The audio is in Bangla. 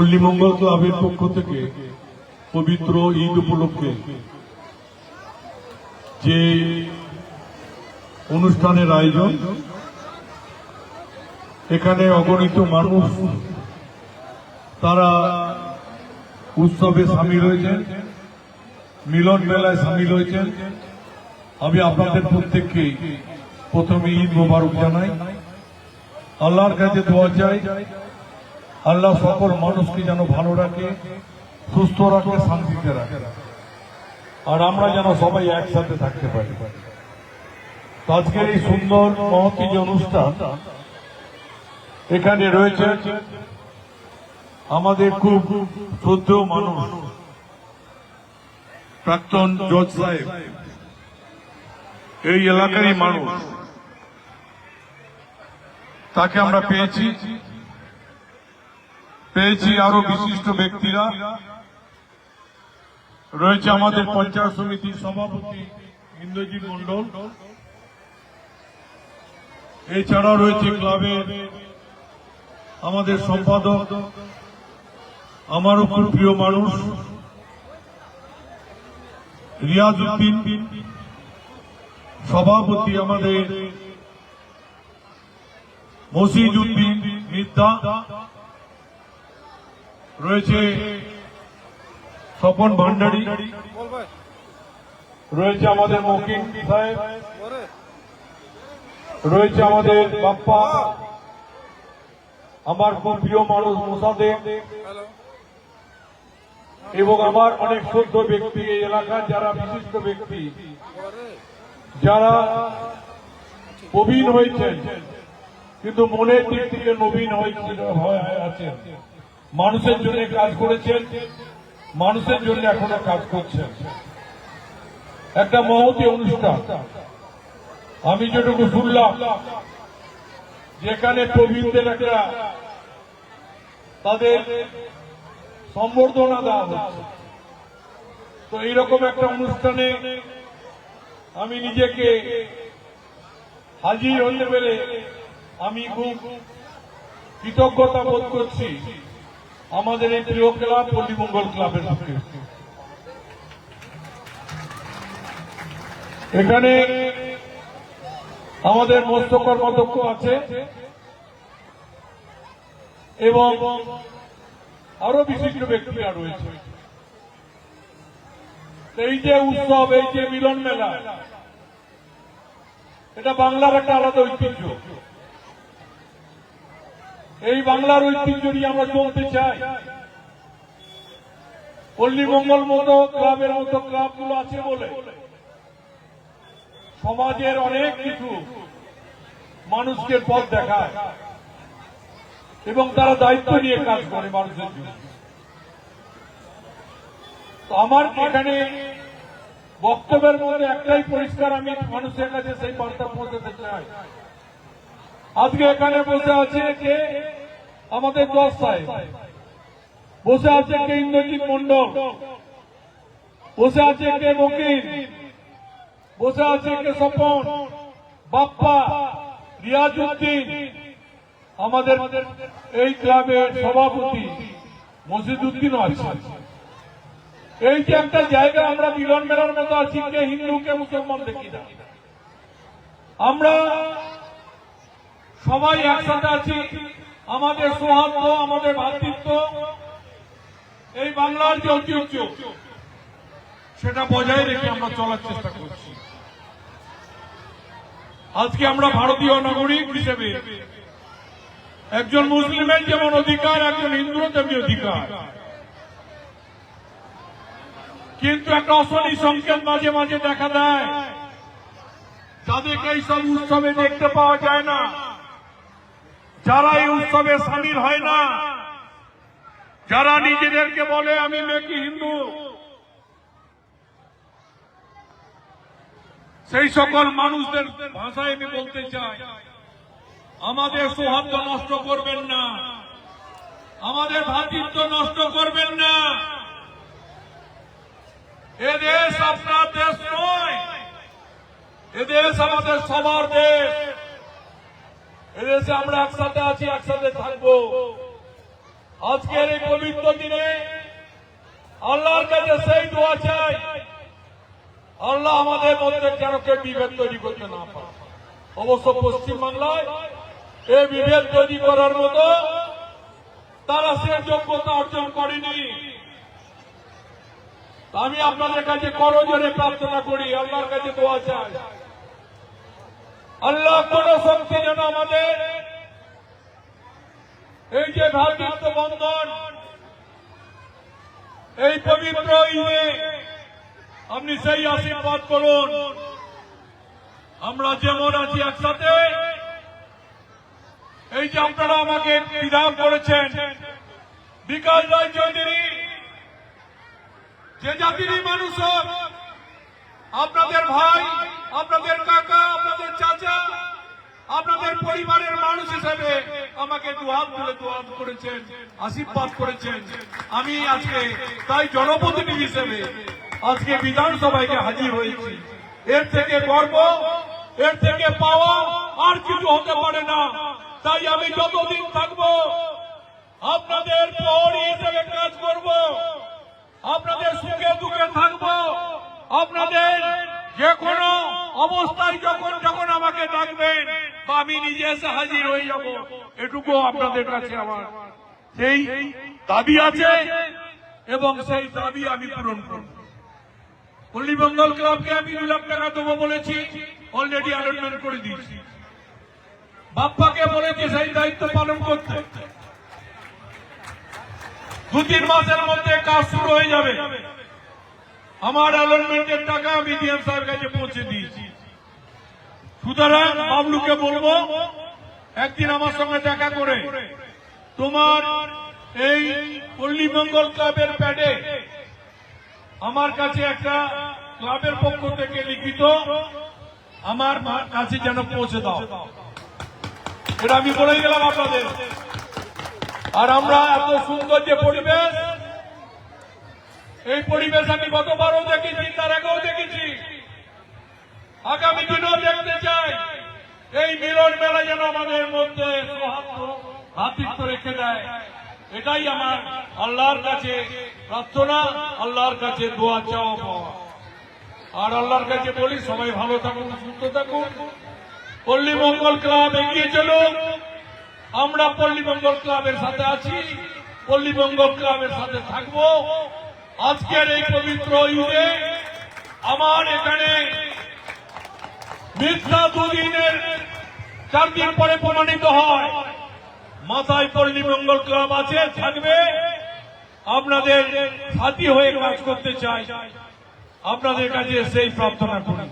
পল্লীমঙ্গল ক্লাবের পক্ষ থেকে পবিত্র ঈদ উপলক্ষে যে অনুষ্ঠানের আয়োজন, এখানে অগণিত মানুষ, তারা উৎসবে সামিল হয়েছেন, মিলন মেলায় সামিল হয়েছেন। আমি আপনাদের প্রত্যেককেই প্রথমে ঈদ মোবারক জানাই। আল্লাহর কাছে দোয়া চাই আল্লাহ সকল মানুষকে যেন ভালো রাখে, সুস্থ রাখে, শান্তিতে রাখে। আর আমরা যেন সবাই একসাথে থাকতে পারি। আজকের এই সুন্দর মহতি যে অনুষ্ঠান এখানে রয়েছে আমাদের খুব শ্রদ্ধেয় মানুষ, প্রাক্তন জজ সাহেব। এই এলাকারই মানুষ। তাকে আমরা পেয়েছি। পেয়েছি আরও বিশিষ্ট ব্যক্তিরা। রয়েছে আমাদের পঞ্চায়েত সমিতির সভাপতি ইন্দ্রজিৎ মন্ডল এছাড়াও রয়েছে ক্লাবের আমাদের সম্পাদক আমারও খুব প্রিয় মানুষ রিয়াজ উদ্দিন সভাপতি আমাদের মসিদ উদ্দিন মিদ্দা। রয়েছে স্বপন ভান্ডারী, রয়েছে আমাদের মকিম সাহেব, রয়েছে আমাদের বাপ্পা, আমার খুব প্রিয় মানুষ মোসাদে এবং আমার অনেক শুদ্ধ ব্যক্তি এই এলাকার যারা বিশিষ্ট ব্যক্তি, যারা প্রবীণ হয়েছেন, কিন্তু মনের দিক থেকে নবীন হয়েছিল, হয়ে, আছেন। মানুষের জন্য কাজ করেছেন, মানুষের জন্য এখনও কাজ করছেন। একটা মহতি অনুষ্ঠান। আমি যেটুকু শুনলাম, যেখানে প্রবীণদের একটা তাদের সম্বর্ধনা দেওয়া হচ্ছে। তো এইরকম একটা অনুষ্ঠানে আমি নিজেকে হাজির হতে পেরে আমি খুব কৃতজ্ঞতা বোধ করছি। আমাদের এই প্রিয় ক্লাব পল্লীমঙ্গল ক্লাবের পক্ষে। এখানে আমাদের মস্ত কর্মাধ্যক্ষ আছে এবং আরও বিশিষ্ট ব্যক্তিরা রয়েছে। এই যে উৎসব, এই যে মিলন মেলা, এটা বাংলার একটা আলাদা ঐতিহ্য। এই বাংলার ঐতিহ্য নিয়ে আমরা চলতে চাই। পল্লী মঙ্গল মতো ক্লাবের মতো ক্লাবগুলো আছে বলে। সমাজের অনেক কিছু মানুষকে পথ দেখায় এবং তারা দায়িত্ব নিয়ে কাজ করে মানুষের জন্য। আমার এখানে বক্তব্যের মধ্যে একটাই পরিষ্কার আমি মানুষের কাছে সেই বার্তা পৌঁছাতে চাই। আজকে এখানে বসে আছে কে? আমাদের দশ সাহেব। বসে আছে কে ইন্দ্রজিৎ মন্ডল বসে আছে কে মকিন বসে আছে কে স্বপন? বাপ্পা? রিয়াজউদ্দিন? আমাদের এই ক্লাবের সভাপতি মসজিদুদ্দিনও আছে। এই যে একটা জায়গা আমরা মিলন মেলার মতো আছি, কে হিন্দু, কে মুসলমান দেখি না। আমরা সবাই একসাথে আছি। আমাদের সৌহার্দ্য, আমাদের ভাতৃত্ব। এই বাংলার যে ঐতিহ্য, সেটা বজায় রেখে আমরা চলার চেষ্টা করছি। আজকে আমরা ভারতীয় নাগরিক হিসেবে একজন মুসলিমের যেমন অধিকার, একজন হিন্দুর তেমনি অধিকার। কিন্তু একটা অশনি সংকেত মাঝে মাঝে দেখা দেয়। তাদেরকে এইসব উৎসবে দেখতে পাওয়া যায় না। যারা এই উৎসবে সামিল হয় না, যারা নিজেদেরকে বলে, আমি মেকি হিন্দু। সেই সকল মানুষদের ভাষায় আমি বলতে চাই, আমাদের সৌহার্দ্য নষ্ট করবেন না, আমাদের ভাতৃত্ব নষ্ট করবেন না। এ দেশ আপনার দেশ নয়, এ দেশ আমাদের সবার দেশ। এদেশে আমরা একসাথে আছি, একসাথে থাকব। আজকের এই পবিত্র দিনে আল্লাহর কাছে সেই দোয়া চাই, আল্লাহ আমাদের মধ্যে কেন কে বিভেদ তৈরি করতে না পারে। অবশ্য পশ্চিমবাংলায় এই বিভেদ তৈরি করার মতো তারা সে যোগ্যতা অর্জন করেনি। আমি আপনাদের কাছে করজোরে প্রার্থনা করি, আল্লাহর কাছে দোয়া চাই। আল্লাহ কোন শক্তি যেন আমাদের এই যে ভ্রাতৃত্ব বন্ধন, এই পবিত্র ঈদে আপনি সেই আশীর্বাদ করুন। আমরা যেমন আছি একসাথে, এই যে আপনারা আমাকে বিধান করেছেন, বিকাশ রায় চৌধুরী, যে জাতিরই মানুষ হোক আপনাদের ভাই, আপনাদের কাকা, আপনাদের চাচা, আপনাদের পরিবারের মানুষ হিসেবে আমাকে দুহাত তুলে দোয়াত করেছেন, আশীর্বাদ করেছেন। আমি আজকে তাই জনপ্রতিনিধি হিসেবে আজকে বিধানসভায় হাজির হয়েছি। এর থেকে গর্ব, এর থেকে পাওয়া আর কিছু হতে পারে না। তাই আমি যতদিন থাকব, আপনাদের প্রহরী হিসেবে কাজ করব। আপনাদের সুখে দুঃখে থাকব। আপনাদের যে কোনো অবস্থায় যখন যখন আমাকে ডাকবেন, বা আমি নিজে এসে হাজির হয়ে যাব, এটুকু আপনাদের কাছে আমার। সেই দাবি আছে এবং সেই দাবি আমি পূরণ করব। পল্লীমঙ্গল ক্লাবকে আমি দু লাখ টাকা দেবো বলেছি অলরেডি অ্যালটমেন্ট করে দিয়েছি। বাপ্পাকে বলেছি সেই দায়িত্ব পালন করতে। দু তিন মাসের মধ্যে কাজ শুরু হয়ে যাবে। আমার অ্যালটমেন্টের টাকা আমি ডিএম সাহেব কাছে পৌঁছে দিয়েছি। সুতরাং বাবলুকে বলব, একদিন আমার সঙ্গে দেখা করে তোমার এই পল্লী মঙ্গল ক্লাবের প্যাডে আমার কাছে একটা ক্লাবের পক্ষ থেকে লিখিত আমার কাছে যেন পৌঁছে দাও। এটা আমি বলে গেলাম আপনাদের। আর আমরা এত সুন্দর যে পরিবেশ এই পরিবেশ আমি গতবারও দেখেছি, তার আগেও দেখেছি। আগামী দিনও দেখতে চাই। এই মিলন মেলা যেন আমাদের মধ্যে ভাতৃত্ব রেখে দেয়। এটাই আমার আল্লাহর কাছে প্রার্থনা, আল্লাহর কাছে দোয়া চাওয়া পাওয়া। আর আল্লাহর কাছে বলি, সবাই ভালো থাকুন, সুস্থ থাকুন। পল্লী মঙ্গল ক্লাব এগিয়ে চলুন। আমরা পল্লী মঙ্গল ক্লাবের সাথে আছি, পল্লী মঙ্গল ক্লাবের সাথে থাকব। আজকের এই পবিত্র ঈদে আমার এখানে মিথ্যা দুদিনের চার দিন পরে প্রমাণিত হয়। মাথায় পল্লী মঙ্গল ক্লাব আছে, থাকবে। আপনাদের সাথী হয়ে কাজ করতে চাই। আপনাদের কাছে সেই প্রার্থনা করি।